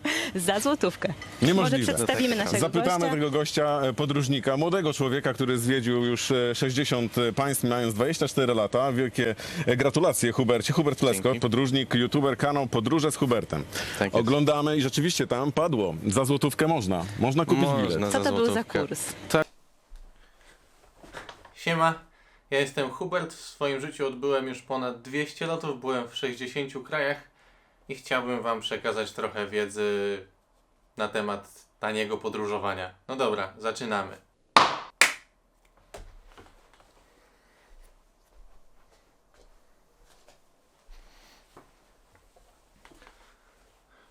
Za złotówkę. Niemożliwe. Może przedstawimy naszego Zapytamy gościa. tego gościa, e, podróżnika, młodego człowieka, który zwiedził już e, 60 państw, mając 24 lata. Wielkie e, gratulacje Hubercie. Hubert Plesko, Dzięki. podróżnik, youtuber, kanał Podróże z Hubertem. Tak jest. Oglądamy i rzeczywiście tam padło. Za złotówkę można. Można kupić Można. bilet. Co to był za złotówkę. kurs? Siema, ja jestem Hubert. W swoim życiu odbyłem już ponad 200 lotów, byłem w 60 krajach i chciałbym Wam przekazać trochę wiedzy na temat taniego podróżowania. No dobra, zaczynamy.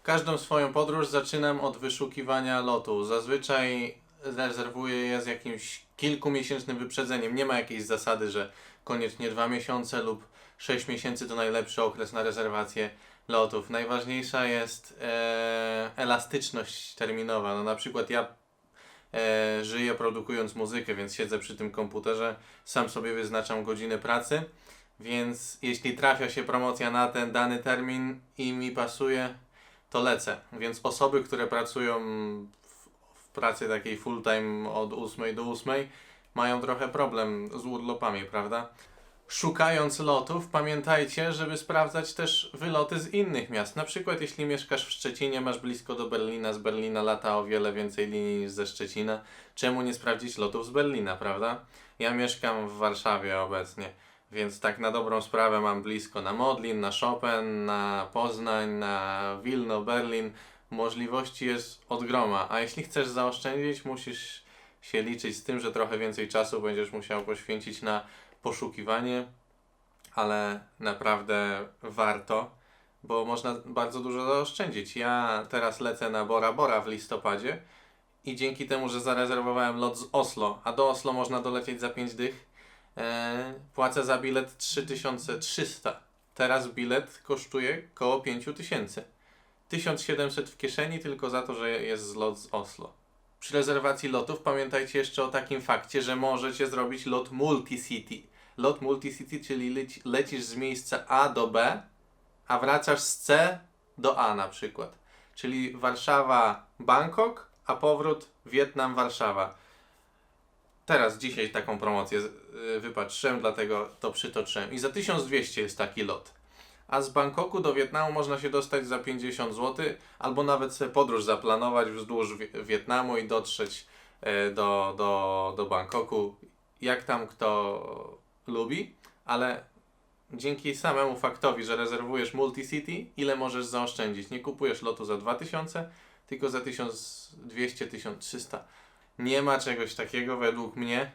Każdą swoją podróż zaczynam od wyszukiwania lotu. Zazwyczaj rezerwuję je z jakimś kilkumiesięcznym wyprzedzeniem. Nie ma jakiejś zasady, że koniecznie dwa miesiące lub sześć miesięcy to najlepszy okres na rezerwację lotów. Najważniejsza jest e, elastyczność terminowa. No, na przykład ja e, żyję produkując muzykę, więc siedzę przy tym komputerze, sam sobie wyznaczam godziny pracy, więc jeśli trafia się promocja na ten dany termin i mi pasuje, to lecę. Więc osoby, które pracują w, w pracy takiej full time od 8 do 8 mają trochę problem z urlopami, prawda? Szukając lotów, pamiętajcie, żeby sprawdzać też wyloty z innych miast. Na przykład, jeśli mieszkasz w Szczecinie, masz blisko do Berlina, z Berlina lata o wiele więcej linii niż ze Szczecina. Czemu nie sprawdzić lotów z Berlina, prawda? Ja mieszkam w Warszawie obecnie, więc tak na dobrą sprawę mam blisko na Modlin, na Chopin, na Poznań, na Wilno, Berlin. Możliwości jest od groma, a jeśli chcesz zaoszczędzić, musisz się liczyć z tym, że trochę więcej czasu będziesz musiał poświęcić na poszukiwanie, ale naprawdę warto, bo można bardzo dużo zaoszczędzić. Ja teraz lecę na Bora Bora w listopadzie i dzięki temu, że zarezerwowałem lot z Oslo, a do Oslo można dolecieć za 5 dych, e, płacę za bilet 3300. Teraz bilet kosztuje koło 5000. 1700 w kieszeni tylko za to, że jest zlot z Oslo. Przy rezerwacji lotów pamiętajcie jeszcze o takim fakcie, że możecie zrobić lot multi-city. Lot multi-city, czyli leci, lecisz z miejsca A do B, a wracasz z C do A na przykład. Czyli Warszawa, Bangkok, a powrót Wietnam, Teraz dzisiaj taką promocję y, wypatrzyłem, dlatego to przytoczyłem. I za 1200 jest taki lot. A z Bangkoku do Wietnamu można się dostać za 50 zł, albo nawet sobie podróż zaplanować wzdłuż Wie- Wietnamu i dotrzeć e, do, do, do Bangkoku, jak tam kto lubi, ale dzięki samemu faktowi, że rezerwujesz Multicity, ile możesz zaoszczędzić. Nie kupujesz lotu za 2000, tylko za 1200-1300. Nie ma czegoś takiego według mnie,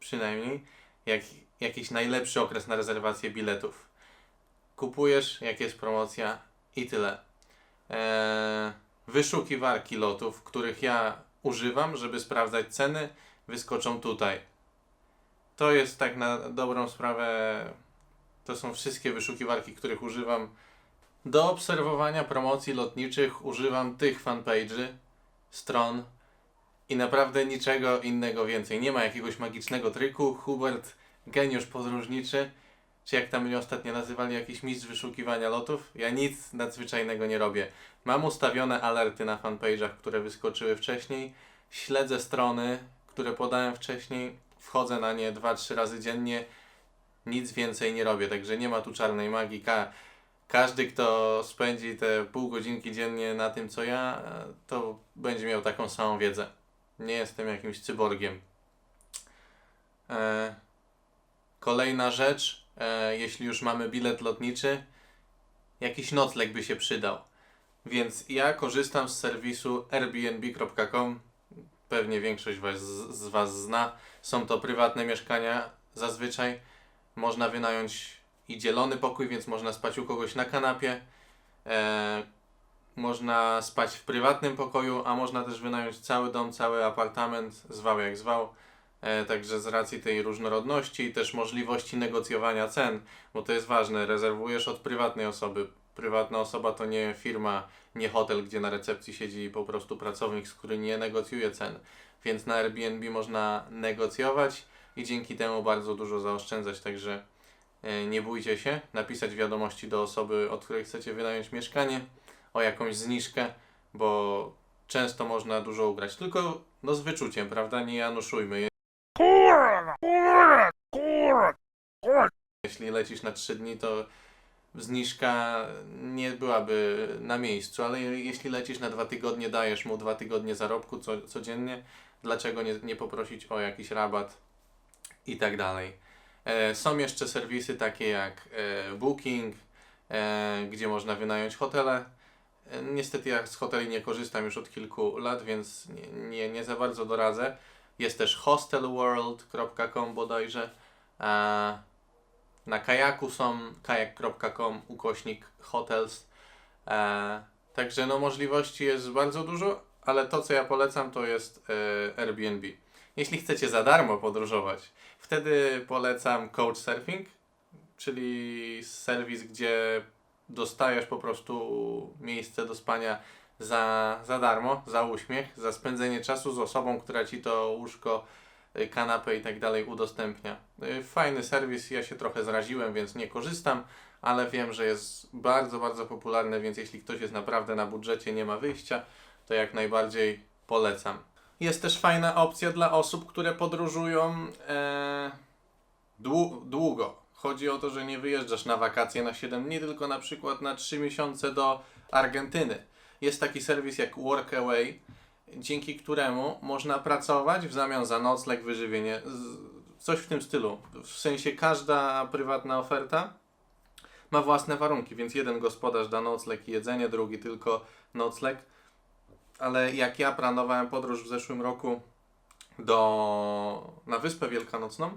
przynajmniej, jak jakiś najlepszy okres na rezerwację biletów. Kupujesz, jak jest promocja i tyle. Eee, wyszukiwarki lotów, których ja używam, żeby sprawdzać ceny, wyskoczą tutaj. To jest tak na dobrą sprawę. To są wszystkie wyszukiwarki, których używam. Do obserwowania promocji lotniczych używam tych fanpage'y, stron i naprawdę niczego innego więcej. Nie ma jakiegoś magicznego triku. Hubert, geniusz podróżniczy, czy jak tam mnie ostatnio nazywali, jakiś mistrz wyszukiwania lotów. Ja nic nadzwyczajnego nie robię. Mam ustawione alerty na fanpage'ach, które wyskoczyły wcześniej. Śledzę strony, które podałem wcześniej. Wchodzę na nie 2-3 razy dziennie. Nic więcej nie robię, także nie ma tu czarnej magii. Ka każdy, kto spędzi te pół godzinki dziennie na tym, co ja, to będzie miał taką samą wiedzę. Nie jestem jakimś cyborgiem. E, kolejna rzecz, e, jeśli już mamy bilet lotniczy, jakiś nocleg by się przydał. Więc ja korzystam z serwisu airbnb.com. Pewnie większość was, z Was zna. Są to prywatne mieszkania. Zazwyczaj można wynająć i dzielony pokój, więc można spać u kogoś na kanapie. E, można spać w prywatnym pokoju, a można też wynająć cały dom, cały apartament, zwał jak zwał. E, także z racji tej różnorodności i też możliwości negocjowania cen, bo to jest ważne, rezerwujesz od prywatnej osoby. Prywatna osoba to nie firma, nie hotel, gdzie na recepcji siedzi po prostu pracownik, z który nie negocjuje cen. Więc na Airbnb można negocjować i dzięki temu bardzo dużo zaoszczędzać, także e, nie bójcie się napisać wiadomości do osoby, od której chcecie wynająć mieszkanie o jakąś zniżkę, bo często można dużo ugrać. Tylko no z wyczuciem, prawda? Nie januszujmy. Jeśli lecisz na 3 dni, to zniżka nie byłaby na miejscu, ale je- jeśli lecisz na dwa tygodnie, dajesz mu dwa tygodnie zarobku co, codziennie, dlaczego nie, nie poprosić o jakiś rabat i tak dalej. E, są jeszcze serwisy takie jak e, Booking, e, gdzie można wynająć hotele. E, niestety ja z hoteli nie korzystam już od kilku lat, więc nie, nie, nie za bardzo doradzę. Jest też hostelworld.com bodajże. E, na kajaku są kajak.com ukośnik hotels. E, także no możliwości jest bardzo dużo, ale to co ja polecam to jest e, Airbnb. Jeśli chcecie za darmo podróżować, wtedy polecam Couchsurfing, czyli serwis, gdzie dostajesz po prostu miejsce do spania za, za darmo, za uśmiech, za spędzenie czasu z osobą, która ci to łóżko, kanapę i tak dalej udostępnia. Y, Fajny serwis, ja się trochę zraziłem, więc nie korzystam, ale wiem, że jest bardzo, bardzo popularny, więc jeśli ktoś jest naprawdę na budżecie, nie ma wyjścia, to jak najbardziej polecam. Jest też fajna opcja dla osób, które podróżują e, dłu- długo. Chodzi o to, że nie wyjeżdżasz na wakacje na 7 dni, tylko na przykład na 3 miesiące do Argentyny. Jest taki serwis jak Workaway, dzięki któremu można pracować w zamian za nocleg, wyżywienie, coś w tym stylu. W sensie każda prywatna oferta ma własne warunki, więc jeden gospodarz da nocleg i jedzenie, drugi tylko nocleg. Ale jak ja planowałem podróż w zeszłym roku do, na Wyspę Wielkanocną,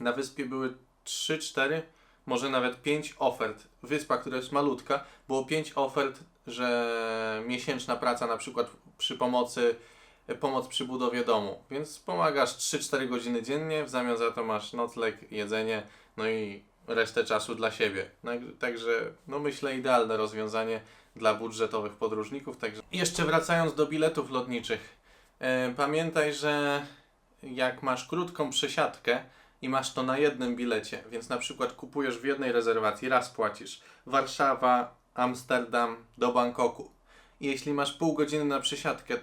na wyspie były 3, 4, może nawet 5 ofert. Wyspa, która jest malutka, było 5 ofert, że miesięczna praca na przykład przy pomocy, pomoc przy budowie domu. Więc pomagasz 3-4 godziny dziennie, w zamian za to masz nocleg, jedzenie, no i resztę czasu dla siebie. No, także no myślę idealne rozwiązanie dla budżetowych podróżników. Także jeszcze wracając do biletów lotniczych. E, pamiętaj, że jak masz krótką przesiadkę i masz to na jednym bilecie, więc na przykład kupujesz w jednej rezerwacji, raz płacisz Warszawa, Amsterdam do Bangkoku. Jeśli masz pół godziny na przesiadkę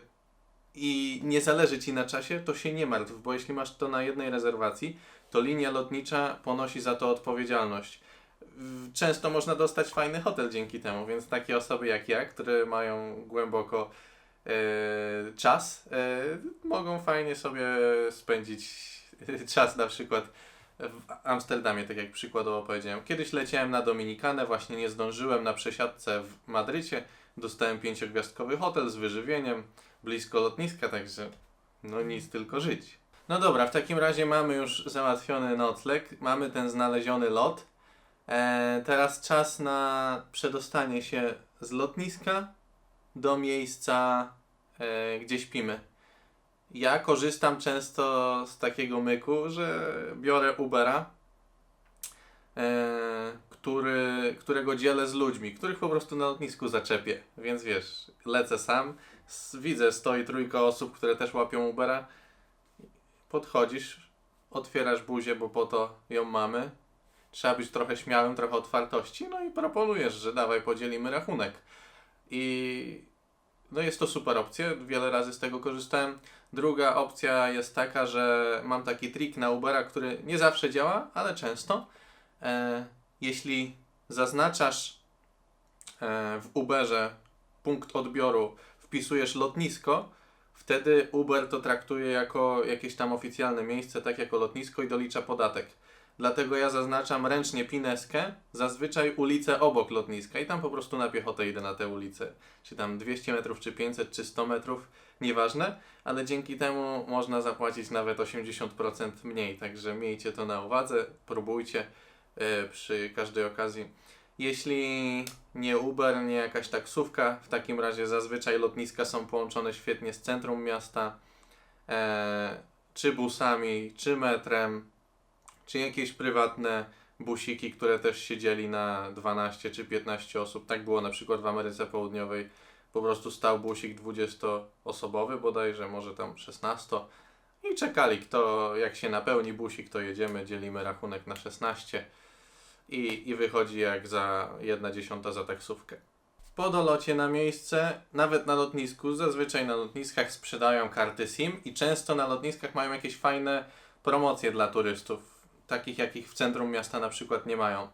i nie zależy ci na czasie, to się nie martw, bo jeśli masz to na jednej rezerwacji, to linia lotnicza ponosi za to odpowiedzialność. Często można dostać fajny hotel dzięki temu, więc takie osoby jak ja, które mają głęboko e, czas, e, mogą fajnie sobie spędzić czas na przykład w Amsterdamie, tak jak przykładowo powiedziałem. Kiedyś leciałem na Dominikanę, właśnie nie zdążyłem na przesiadce w Madrycie. Dostałem pięciogwiazdkowy hotel z wyżywieniem blisko lotniska, także no nic, tylko żyć. No dobra, w takim razie mamy już załatwiony nocleg, mamy ten znaleziony lot. E, teraz czas na przedostanie się z lotniska do miejsca, e, gdzie śpimy. Ja korzystam często z takiego myku, że biorę Ubera, e, który, którego dzielę z ludźmi, których po prostu na lotnisku zaczepię. Więc wiesz, lecę sam, widzę, stoi trójka osób, które też łapią Ubera. Podchodzisz, otwierasz buzię, bo po to ją mamy. Trzeba być trochę śmiałym, trochę otwartości, no i proponujesz, że dawaj, podzielimy rachunek. I no jest to super opcja, wiele razy z tego korzystałem. Druga opcja jest taka, że mam taki trik na Ubera, który nie zawsze działa, ale często. E, jeśli zaznaczasz e, w Uberze punkt odbioru, wpisujesz lotnisko, wtedy Uber to traktuje jako jakieś tam oficjalne miejsce, tak jako lotnisko i dolicza podatek. Dlatego ja zaznaczam ręcznie pineskę, zazwyczaj ulicę obok lotniska i tam po prostu na piechotę idę na tę ulicę. Czy tam 200 metrów, czy 500, czy 100 metrów, nieważne, ale dzięki temu można zapłacić nawet 80% mniej, także miejcie to na uwadze, próbujcie e, przy każdej okazji. Jeśli nie Uber, nie jakaś taksówka, w takim razie zazwyczaj lotniska są połączone świetnie z centrum miasta, e, czy busami, czy metrem, czy jakieś prywatne busiki, które też się dzieli na 12 czy 15 osób. Tak było na przykład w Ameryce Południowej. Po prostu stał busik 20-osobowy bodajże, może tam 16 i czekali, kto jak się napełni busik, to jedziemy, dzielimy rachunek na 16 i, i wychodzi jak za jedna dziesiąta za taksówkę. Po dolocie na miejsce, nawet na lotnisku, zazwyczaj na lotniskach sprzedają karty SIM i często na lotniskach mają jakieś fajne promocje dla turystów, takich jakich w centrum miasta na przykład nie mają.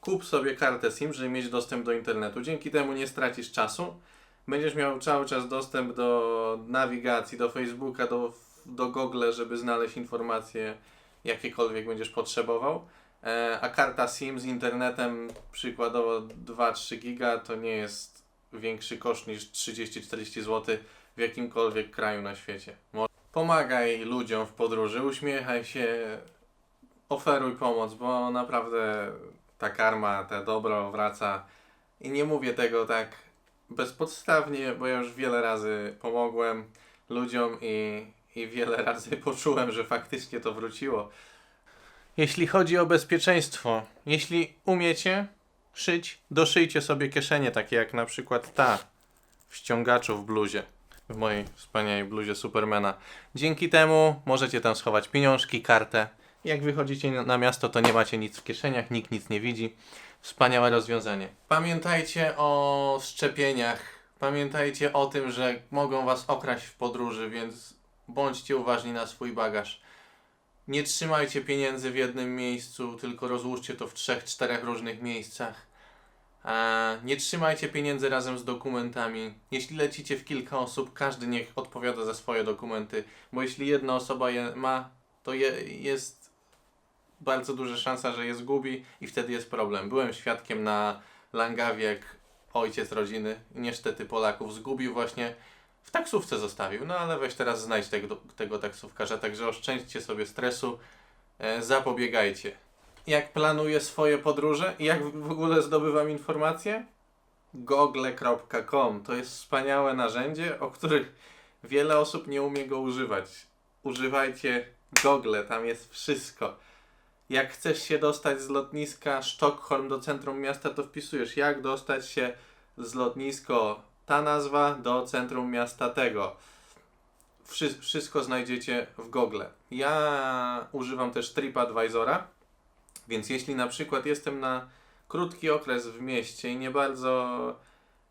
Kup sobie kartę SIM, żeby mieć dostęp do internetu. Dzięki temu nie stracisz czasu. Będziesz miał cały czas dostęp do nawigacji, do Facebooka, do, do Google, żeby znaleźć informacje jakiekolwiek będziesz potrzebował. E, a karta SIM z internetem przykładowo 2-3 giga to nie jest większy koszt niż 30-40 zł w jakimkolwiek kraju na świecie. Pomagaj ludziom w podróży, uśmiechaj się, oferuj pomoc, bo naprawdę ta karma, te dobro wraca. I nie mówię tego tak bezpodstawnie, bo ja już wiele razy pomogłem ludziom i, i wiele razy poczułem, że faktycznie to wróciło. Jeśli chodzi o bezpieczeństwo, jeśli umiecie szyć, doszyjcie sobie kieszenie, takie jak na przykład ta w ściągaczu w bluzie, w mojej wspaniałej bluzie Supermana. Dzięki temu możecie tam schować pieniążki, kartę. Jak wychodzicie na- miasto, to nie macie nic w kieszeniach, nikt nic nie widzi. Wspaniałe rozwiązanie. Pamiętajcie o szczepieniach. Pamiętajcie o tym, że mogą was okraść w podróży, więc bądźcie uważni na swój bagaż. Nie trzymajcie pieniędzy w jednym miejscu, tylko rozłóżcie to w trzech, czterech różnych miejscach. E, nie trzymajcie pieniędzy razem z dokumentami. Jeśli lecicie w kilka osób, każdy niech odpowiada za swoje dokumenty, bo jeśli jedna osoba je ma, to je, jest bardzo duża szansa, że je zgubi i wtedy jest problem. Byłem świadkiem na Langawie, jak ojciec rodziny, niestety Polaków, zgubił właśnie w taksówce zostawił, no ale weź teraz znajdź tego, tego taksówkarza, także oszczędźcie sobie stresu, e, zapobiegajcie. Jak planuję swoje podróże jak w ogóle zdobywam informacje? google.com to jest wspaniałe narzędzie, o których wiele osób nie umie go używać. Używajcie Google, tam jest wszystko. Jak chcesz się dostać z lotniska Sztokholm do centrum miasta, to wpisujesz jak dostać się z lotnisko ta nazwa do centrum miasta tego. Wszy- wszystko znajdziecie w Google. Ja używam też TripAdvisora, więc jeśli na przykład jestem na krótki okres w mieście i nie bardzo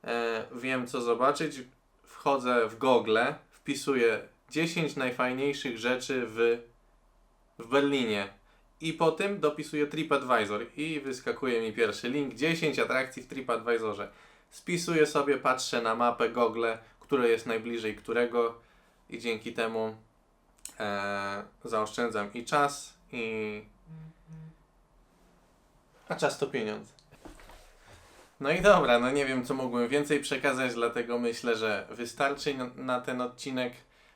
e, wiem co zobaczyć, wchodzę w Google, wpisuję 10 najfajniejszych rzeczy w, w Berlinie i po tym dopisuję TripAdvisor i wyskakuje mi pierwszy link 10 atrakcji w TripAdvisorze. Spisuję sobie, patrzę na mapę Google, które jest najbliżej którego i dzięki temu e, zaoszczędzam i czas i a czas to pieniądz. No i dobra, no nie wiem co mógłbym więcej przekazać, dlatego myślę, że wystarczy na, na ten odcinek.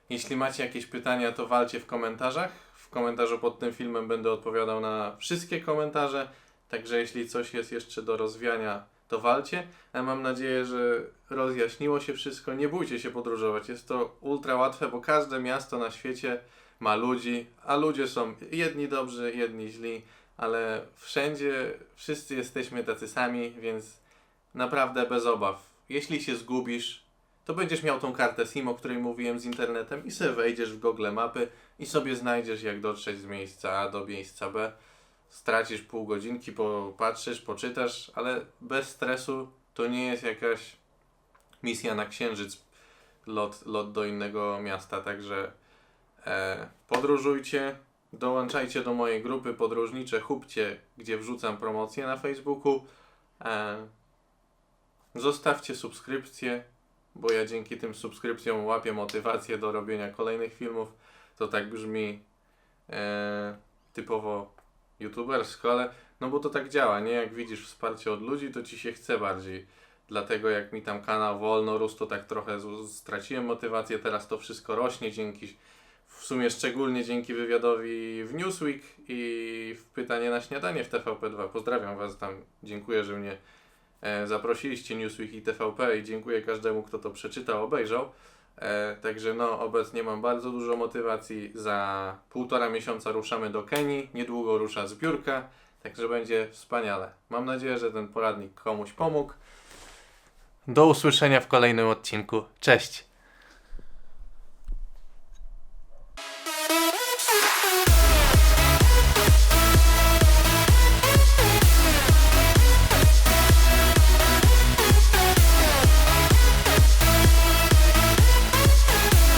Jeśli macie jakieś pytania, to walcie w komentarzach. Komentarzu pod tym filmem będę odpowiadał na wszystkie komentarze. Także jeśli coś jest jeszcze do rozwiania, to walcie. Ja mam nadzieję, że rozjaśniło się wszystko. Nie bójcie się podróżować. Jest to ultra łatwe, bo każde miasto na świecie ma ludzi, a ludzie są jedni dobrzy, jedni źli, ale wszędzie wszyscy jesteśmy tacy sami, więc naprawdę bez obaw. Jeśli się zgubisz, to będziesz miał tą kartę SIM, o której mówiłem z internetem i sobie wejdziesz w Google Mapy i sobie znajdziesz jak dotrzeć z miejsca A do miejsca B. Stracisz pół godzinki, popatrzysz, poczytasz, ale bez stresu to nie jest jakaś misja na księżyc, lot, lot do innego miasta, także e, podróżujcie, dołączajcie do mojej grupy podróżnicze Chupcie, gdzie wrzucam promocje na Facebooku. E, zostawcie subskrypcję, bo ja dzięki tym subskrypcjom łapię motywację do robienia kolejnych filmów. To tak brzmi e, typowo youtubersko, ale no bo to tak działa, nie? Jak widzisz wsparcie od ludzi, to ci się chce bardziej. Dlatego jak mi tam kanał wolno rósł, to tak trochę straciłem motywację, teraz to wszystko rośnie dzięki, w sumie szczególnie dzięki wywiadowi w Newsweek i w pytanie na śniadanie w TVP2. Pozdrawiam Was tam, dziękuję, że mnie e, zaprosiliście Newsweek i TVP i dziękuję każdemu, kto to przeczytał, obejrzał. E, także no, obecnie mam bardzo dużo motywacji. Za półtora miesiąca ruszamy do Kenii, niedługo rusza zbiórka, także będzie wspaniale. Mam nadzieję, że ten poradnik komuś pomógł. Do usłyszenia w kolejnym odcinku. Cześć!